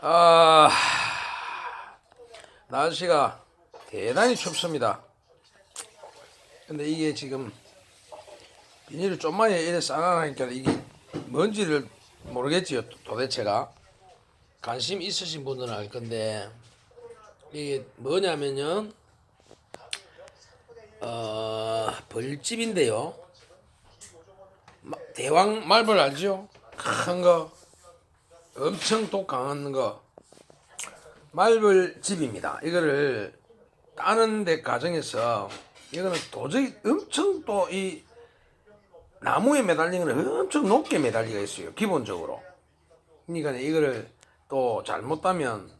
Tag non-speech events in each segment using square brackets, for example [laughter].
아, 날씨가 대단히 춥습니다. 근데 이게 지금 비닐을 좀만에 이래 싸놔니까 이게 뭔지를 모르겠지요. 도대체가 관심 있으신 분들은 알 건데 이게 뭐냐면요. 어, 벌집인데요. 마- 대왕 말벌 알죠? 큰 거. 엄청 독 강한 거 말벌 집입니다. 이거를 따는 데 과정에서 이거는 도저히 엄청 또 이 나무에 매달린 거는 엄청 높게 매달리가 있어요. 기본적으로. 그러니까 이거를 또 잘못 따면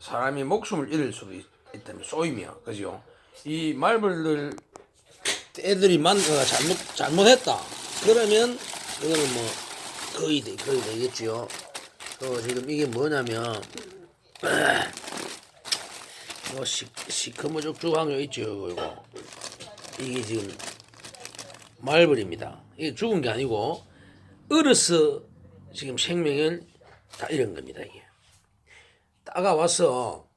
사람이 목숨을 잃을 수도 있, 있다면 쏘이면 그죠? 이 말벌들 애들이 만 어, 잘못 잘못했다. 그러면 이거는 뭐 거의 돼 거의 되겠지요. 어, 지금 이게 뭐냐면 [clears throat] 뭐 시, 시커머족죽한 거 있죠 이거, 이게 지금 말벌입니다. 이게 죽은 게 아니고 얼어서 지금 생명을 다 잃은 겁니다 이게. 따가 와서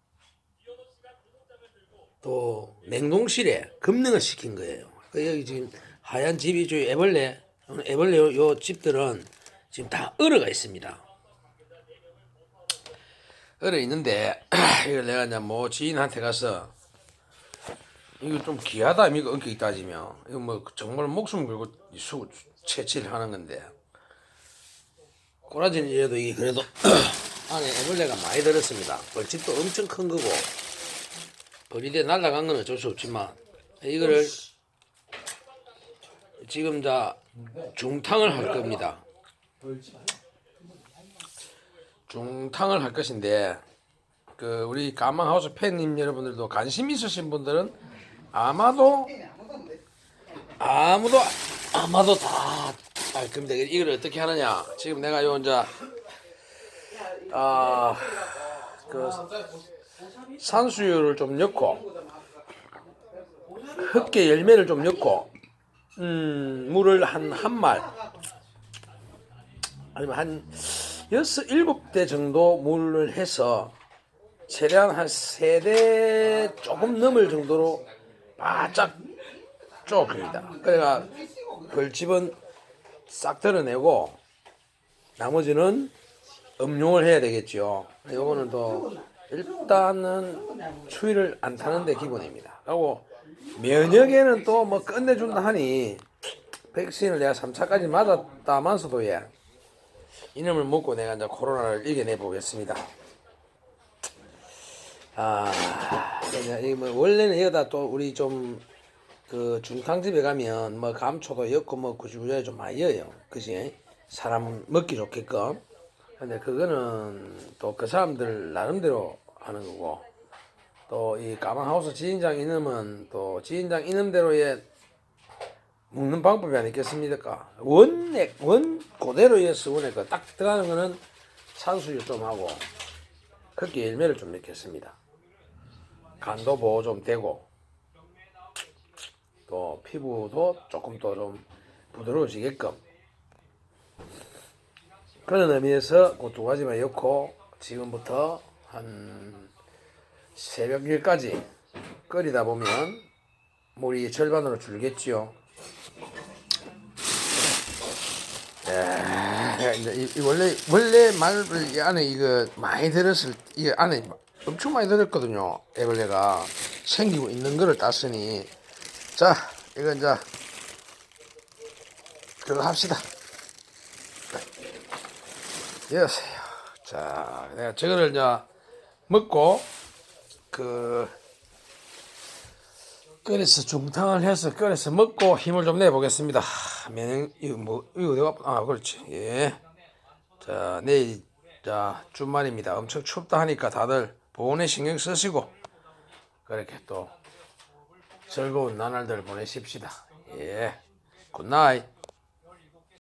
또 냉동실에 급냉을 시킨 거예요. 그 여기 지금 하얀 집이 저 애벌레 애벌레 요, 요 집들은 지금 다 얼어가 있습니다 얼어 있는데 [clears throat] 이걸 내가 이제 뭐 지인한테 가서 이거 좀 귀하다 이거 엄격히 따지면 이거 뭐 정말 목숨 걸고 수 채취를 하는 건데 꼬라지는 이래도 이게 그래도 [clears throat] 안에 애벌레가 많이 들었습니다. 벌집도 엄청 큰 거고 벌이대 날라간 건 어쩔 수 없지만 이거를 지금 다 중탕을 할 겁니다. 중탕을 할 것인데 그 우리 가망하우스 팬님 여러분들도 관심 있으신 분들은 아마도 아무도 아마도 다 알 겁니다. 이걸 어떻게 하느냐? 지금 내가 요 이제 아그 산수유를 좀 넣고 흑계 열매를 좀 넣고 음 물을 한 한 말 아니면 한 여섯 일곱 대 정도 물을 해서 최대한 한 세 대 조금 넘을 정도로 바짝 쪼깁니다. 그래가 벌집은 싹 덜어내고 나머지는 음용을 해야 되겠죠. 요거는 또 일단은 추위를 안 타는데 기본입니다. 그리고 면역에는 또 뭐 끝내준다 하니 백신을 내가 3차까지 맞았다만서도 예. 이놈을 먹고 내가 이제 코로나를 이겨내 보겠습니다. 아, 이뭐 원래는 여기다 또 우리 좀 그 중탕집에 가면 뭐 감초도 엮고 뭐 구질구질하게 좀 많이 넣어요. 그지? 사람 먹기 좋게끔. 근데 그거는 또 그 사람들 나름대로 하는 거고 또이 까망하우스 지인장 이놈은 또 지인장 이놈대로의 먹는 방법이 아니겠습니까? 원액 원 그대로의 수원에 그딱 들어가는 거는 산수유 좀 하고 흑기 열매를 좀 넣겠습니다. 간도 보호 좀 되고 또 피부도 조금 더 좀 부드러워지게끔 그런 의미에서 그 두 가지만 넣고 지금부터 한 새벽 일까지 끓이다 보면 물이 절반으로 줄겠지요. 야, 이, 이 원래 원래 말을 이 안에 이거 많이 들었을 이 안에 엄청 많이 들었거든요. 애벌레가 생기고 있는 거를 땄으니 자 이거 이제 그거 합시다. 여세요. 자 내가 저거를 이제 먹고 그 끓여서 중탕을 해서 끓여서 먹고 힘을 좀 내보겠습니다. 면역 이거 뭐 이거 내가 아 그렇지 예. 자 내일 자 주말입니다. 엄청 춥다 하니까 다들 보온에 신경 쓰시고 그렇게 또 즐거운 나날들 보내십시다. 예. 굿나잇.